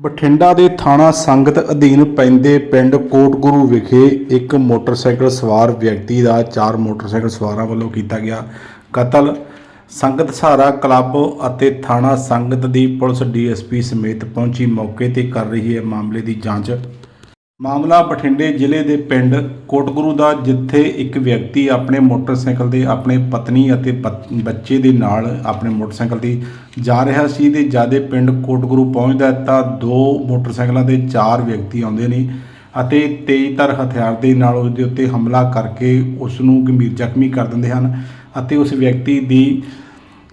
ਬਠਿੰਡਾ ਦੇ ਥਾਣਾ ਸੰਗਤ ਅਧੀਨ ਪੈਂਦੇ ਪਿੰਡ ਕੋਟਗੁਰੂ ਵਿਖੇ ਇੱਕ ਮੋਟਰਸਾਈਕਲ ਸਵਾਰ ਵਿਅਕਤੀ ਦਾ ਚਾਰ ਮੋਟਰਸਾਈਕਲ ਸਵਾਰਾਂ ਵੱਲੋਂ ਕੀਤਾ ਗਿਆ ਕਤਲ। ਸੰਗਤ ਸਹਾਰਾ ਕਲੱਬ ਅਤੇ ਥਾਣਾ ਸੰਗਤ ਦੀ ਪੁਲਿਸ ਡੀਐਸਪੀ ਸਮੇਤ ਪਹੁੰਚੀ ਮੌਕੇ ਤੇ ਕਰ ਰਹੀ ਹੈ ਮਾਮਲੇ ਦੀ ਜਾਂਚ। ਮਾਮਲਾ ਬਠਿੰਡੇ ਜ਼ਿਲ੍ਹੇ ਦੇ ਪਿੰਡ ਕੋਟਗੁਰੂ ਦਾ, ਜਿੱਥੇ ਇੱਕ ਵਿਅਕਤੀ ਆਪਣੇ ਮੋਟਰਸਾਈਕਲ ਤੇ ਆਪਣੇ ਪਤਨੀ ਅਤੇ ਪਤ- ਬੱਚੇ ਦੇ ਨਾਲ ਆਪਣੇ ਮੋਟਰਸਾਈਕਲ ਤੇ ਜਾ ਰਿਹਾ ਸੀ ਤੇ ਜਦੇ ਪਿੰਡ ਕੋਟਗੁਰੂ ਪਹੁੰਚਦਾ ਤਾਂ ਦੋ ਮੋਟਰਸਾਈਕਲਾਂ ਤੇ ਚਾਰ ਵਿਅਕਤੀ ਆਉਂਦੇ ਨੇ ਅਤੇ ਤੇਜ਼ਧਾਰ ਹਥਿਆਰ ਦੇ ਨਾਲ ਉਸ ਦੇ ਉੱਤੇ ਹਮਲਾ ਕਰਕੇ ਉਸ ਨੂੰ ਗੰਭੀਰ ਜ਼ਖਮੀ ਕਰ ਦਿੰਦੇ ਹਨ ਅਤੇ ਉਸ ਵਿਅਕਤੀ ਦੀ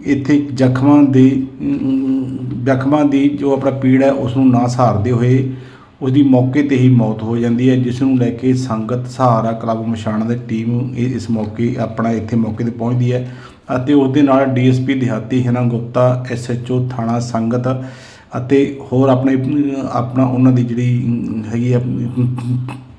ਇੱਥੇ ਜ਼ਖਮਾਂ ਦੇ ਜ਼ਖਮਾਂ ਦੀ ਜੋ ਆਪਣਾ ਪੀੜ ਹੈ ਉਸ ਨੂੰ ਨਾ ਸਹਾਰਦੇ ਹੋਏ ਉਸ ਦੀ ਮੌਕੇ ਤੇ ਹੀ ਮੌਤ ਹੋ ਜਾਂਦੀ ਹੈ, ਜਿਸ ਨੂੰ ਲੈ ਕੇ ਸੰਗਤ ਸਹਾਰਾ ਕਲੱਬ ਮਸ਼ਾਣਾ ਦੀ ਟੀਮ ਇਹ- ਇਸ ਮੌਕੇ ਆਪਣਾ ਇੱਥੇ ਮੌਕੇ ਤੇ ਪਹੁੰਚਦੀ ਹੈ ਅਤੇ ਉਸ ਦੇ ਨਾਲ ਡੀਐਸਪੀ ਦਿਹਾਤੀ ਹਿਨਾ ਗੁਪਤਾ, ਐਸਐਚਓ, ਥਾਣਾ ਸੰਗਤ ਅਤੇ ਹੋਰ ਆਪਣੇ, ਆਪਣਾ ਉਹਨਾਂ ਦੀ ਜਿਹੜੀ ਹੈਗੀ ਆ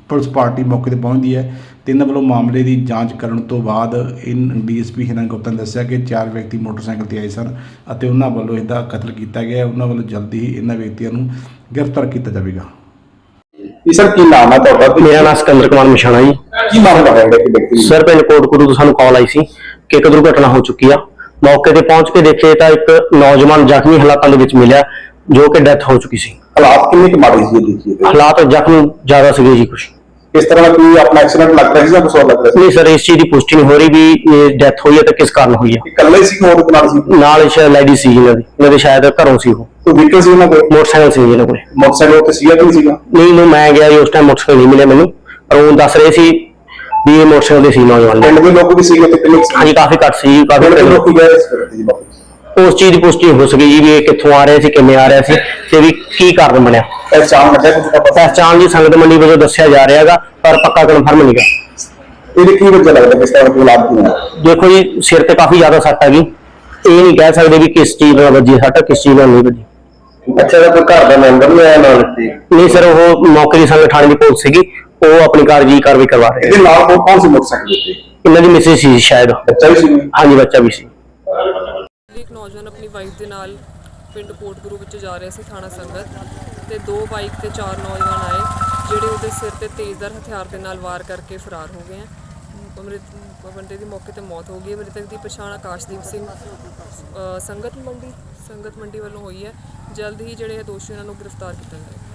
ਪੁਲਿਸ ਪਾਰਟੀ ਮੌਕੇ ਤੇ ਪਹੁੰਚਦੀ ਹੈ। ਤੇ ਇਹਨਾਂ ਵੱਲੋਂ ਮਾਮਲੇ ਦੀ ਜਾਂਚ ਕਰਨ ਤੋਂ ਬਾਅਦ ਇਨ ਡੀਐਸਪੀ ਹਿਨਾ ਗੁਪਤਾ ਨੇ ਦੱਸਿਆ ਕਿ ਚਾਰ ਵਿਅਕਤੀ ਮੋਟਰਸਾਈਕਲ ਤੇ ਆਏ ਸਨ ਅਤੇ ਉਹਨਾਂ ਵੱਲੋਂ ਇਹਦਾ ਕਤਲ ਕੀਤਾ ਗਿਆ ਉਹਨਾਂ ਵੱਲੋਂ ਜਲਦੀ ਹੀ ਇਹਨਾਂ ਵਿਅਕਤੀਆਂ ਨੂੰ ਗ੍ਰਿਫਤਾਰ ਕੀਤਾ ਜਾਵੇਗਾ। ਜੀ ਸਰ ਕੀ ਨਾਮ ਹੈ ਤੁਹਾਡਾ ਤੇ ਮੇਰਾ ਨਾਮ ਸਿਕੰਦਰ ਕੁਮਾਰ ਮਛਾਣਾ ਜੀ ਕੀ ਮਾਮਲਾ ਹੈ ਕਿ ਵਿਅਕਤੀ ਨੂੰ? ਸਰ ਪਿੰਡ ਕੋਟਕੁਰੂ ਤੋਂ ਸਾਨੂੰ ਕਾਲ ਆਈ ਸੀ ਕਿ ਇੱਕ ਦੁਰਘਟਨਾ ਹੋ ਚੁੱਕੀ ਆ ਮੌਕੇ ਤੇ ਪਹੁੰਚ ਕੇ ਦੇਖੇ ਤਾਂ ਇੱਕ ਨੌਜਵਾਨ ਜ਼ਖਮੀ ਹਾਲਾਤਾਂ ਦੇ ਵਿੱਚ ਮਿਲਿਆ ਜੋ ਕਿ ਡੈਥ ਹੋ ਚੁੱਕੀ ਸੀ ਹਾਲਾਤ ਕਿੰਨੇ ਕੁ ਮਾੜੇ ਸੀ ਦੇਖੀਏ? ਹਾਲਾਤ ਜ਼ਖਮ ਜ਼ਿਆਦਾ ਸੀਗੇ ਜੀ ਕੁਝ ਕਿਸ ਤਰ੍ਹਾਂ ਦਾ ਕੋਈ ਆਪਣਾ ਐਕਸੀਡੈਂਟ ਲੱਗ ਰਿਹਾ ਸੀ ਜਾਂ ਕੁਝ ਹੋਰ ਲੱਗ ਰਿਹਾ ਸੀ? ਨਹੀਂ ਸਰ ਇਸ ਚੀਜ਼ ਦੀ ਪੁਸ਼ਟੀ ਨਹੀਂ ਹੋ ਰਹੀ ਵੀ ਡੈਥ ਹੋਈ ਹੈ ਤਾਂ ਕਿਸ ਕਾਰਨ ਹੋਈ ਹੈ। ਇਕੱਲੇ ਸੀ ਕਿ ਹੋਰ ਨਾਲ ਸੀ? ਨਾਲ ਸ਼ਾਇਦ ਲੇਡੀ ਸੀ ਇਹਨਾਂ ਦੀ ਦੇ ਸ਼ਾਇਦ ਘਰੋਂ ਸੀ ਉਹ। ਕੋਈ ਵਹੀਕਲ ਸੀ ਉਹਨਾਂ ਕੋਲ? ਮੋਟਰਸਾਈਕਲ ਸੀ ਇਹਨਾਂ ਕੋਲੇ। ਮੋਟਰਸਾਈਕਲ ਉੱਤੇ ਸੀਗਾ ਕਿ ਨਹੀਂ ਸੀਗਾ? ਨਹੀਂ ਨੂੰ ਮੈਂ ਗਿਆ ਜੀ ਉਸ ਟਾਈਮ ਮੋਟਰਸਾਈਕਲ ਨਹੀਂ ਮਿਲਿਆ ਮੈਨੂੰ। ਪਰ ਉਹ ਦੱਸ ਰਹੇ ਸੀ ਵੀ ਇਹ ਮੋਟਰਸਾਈਕਲ ਦੇ ਸੀ ਨੌਜਵਾਨ। ਪਿੰਡ ਦੇ ਲੋਕ ਵੀ ਸੀਗੇ ਤੇ ਕਿੰਨੇ ਸੀ? ਹਾਂਜੀ ਕਾਫੀ ਘੱਟ ਸੀ ਕਾਫੀ ਪਿੰਡ ਦੇ ਲੋਕ ਗਏ ਇਸ ਜੀ ਬਾਪੂ ਉਸ ਚੀਜ਼ ਦੀ ਪੁਸ਼ਟੀ ਹੋ ਸਕੀ ਜੀ ਵੀ ਇਹ ਕਿੱਥੋਂ ਆ ਰਿਹਾ ਸੀ ਕਿਵੇਂ ਆ ਰਿਹਾ ਸੀ ਤੇ ਵੀ ਕੀ ਕਾਰਨ ਬਣਿਆ। ਪਹਿਚਾਣ ਲੱਗਾ ਕੁਝ ਦਾ ਪਤਾ? ਪਹਿਚਾਣ ਦੀ ਸੰਗਤ ਮੰਡੀ ਵਜੋਂ ਦੱਸਿਆ ਜਾ ਰਿਹਾ ਹੈਗਾ ਪਰ ਪੱਕਾ ਕਨਫਰਮ ਨਹੀਂਗਾ ਇਹਦੇ ਕੀ ਵਜ੍ਹਾ ਲੱਗਦਾ ਕਿਸ ਤਰ੍ਹਾਂ ਦਾ ਕੋਈ ਲਾਭ ਨਹੀਂ ਹੈ ਦੇਖੋ ਜੀ ਸਿਰ ਤੇ ਕਾਫੀ ਜ਼ਿਆਦਾ ਸੱਟ ਹੈਗੀ ਇਹ ਨਹੀਂ ਕਹਿ ਸਕਦੇ ਵੀ ਕਿਸ ਚੀਜ਼ ਨਾਲ ਵੱਜੀ ਸੱਟ ਕਿਸ ਚੀਜ਼ ਨਾਲ ਨਹੀਂ ਵੱਜੀ। ਅੱਛਾ ਇਹਦਾ ਕੋਈ ਘਰ ਦਾ ਮੈਂਬਰ ਨਹੀਂ ਆਇਆ ਨਾਲ ਇੱਥੇ? ਨਹੀਂ ਸਰ ਉਹ ਮੌਕੇ ਦੀ ਸੰਗਤ ਥਾਣੇ ਦੀ ਪੁਲਿਸ ਸੀਗੀ ਉਹ ਆਪਣੀ ਕਾਰਜੀ ਕਾਰਵਾਈ ਕਰਵਾ ਰਹੇ ਇਹਦੇ ਨਾਲ ਕੌਣ ਸੀ ਮੋਟਰਸਾਈਕਲ ਉੱਤੇ ਇਹਨਾਂ ਦੀ ਮਿਸਿਸ ਸੀ ਸ਼ਾਇਦ। ਬੱਚਾ ਵੀ ਸੀ? ਹਾਂਜੀ ਬੱਚਾ ਵੀ ਸੀ। ਨੌਜਵਾਨ ਆਪਣੀ ਵਾਈਫ ਦੇ ਨਾਲ ਪਿੰਡ ਕੋਟਗੁਰੂ ਵਿੱਚ ਜਾ ਰਿਹਾ ਸੀ, ਥਾਣਾ ਸੰਗਤ ਤੇ ਦੋ ਬਾਈਕ ਤੇ ਚਾਰ ਨੌਜਵਾਨ ਆਏ, ਜਿਹੜੇ ਉਹਦੇ ਸਿਰ ਤੇ ਤੇਜ਼ਧਾਰ ਹਥਿਆਰ ਦੇ ਨਾਲ ਵਾਰ ਕਰਕੇ ਫਰਾਰ ਹੋ ਗਏ ਆ। ਅੰਮ੍ਰਿਤ ਬੰਦੇ ਦੀ ਮੌਕੇ ਤੇ ਮੌਤ ਹੋ ਗਈ ਹੈ। ਮ੍ਰਿਤਕ ਦੀ ਪਛਾਣ ਆਕਾਸ਼ਦੀਪ ਸਿੰਘ ਸੰਗਤ ਮੰਡੀ ਸੰਗਤ ਮੰਡੀ ਵੱਲੋਂ ਹੋਈ ਹੈ। ਜਲਦ ਹੀ ਜਿਹੜੇ ਦੋਸ਼ੀ ਉਹਨਾਂ ਨੂੰ ਗ੍ਰਿਫਤਾਰ ਕੀਤਾ ਜਾਏਗਾ।